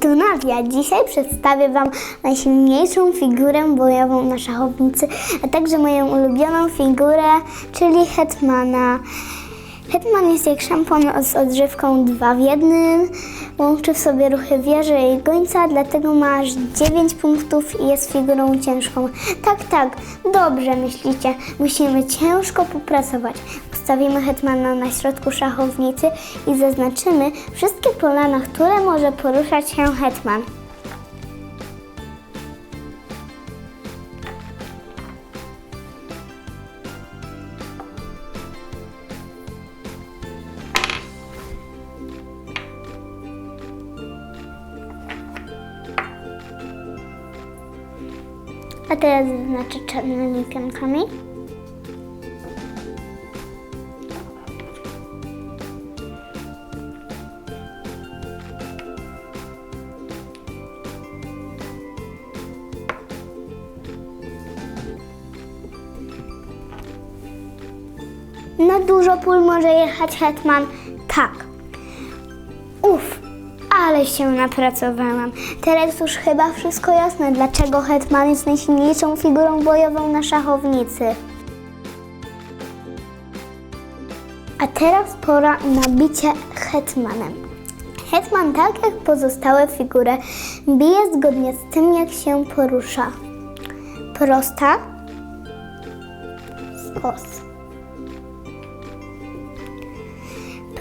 Donawia. Dzisiaj przedstawię Wam najsilniejszą figurę bojową na szachownicy, a także moją ulubioną figurę, czyli Hetmana. Hetman jest jak szampon z odżywką dwa w jednym. Łączy w sobie ruchy wieży i gońca, dlatego ma aż 9 punktów i jest figurą ciężką. Tak, tak, dobrze myślicie. Musimy ciężko popracować. Postawimy Hetmana na środku szachownicy i zaznaczymy wszystkie pola, na które może poruszać się Hetman. A teraz zaznaczę czarnymi pionkami. Na dużo pól może jechać hetman? Tak. Uff, ale się napracowałam. Teraz już chyba wszystko jasne, dlaczego hetman jest najsilniejszą figurą bojową na szachownicy. A teraz pora na bicie hetmanem. Hetman, tak jak pozostałe figury, bije zgodnie z tym, jak się porusza. Prosta, skos.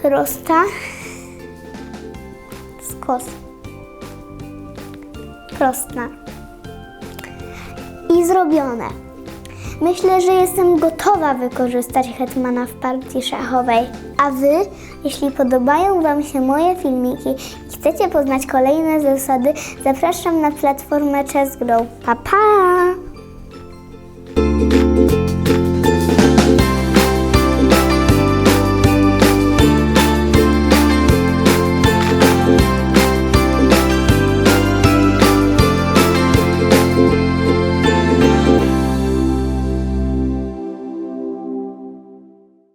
Prosta, skos. Prosta. I zrobione. Myślę, że jestem gotowa wykorzystać Hetmana w partii szachowej. A Wy, jeśli podobają Wam się moje filmiki i chcecie poznać kolejne zasady, zapraszam na platformę Chess Grow. Pa, pa!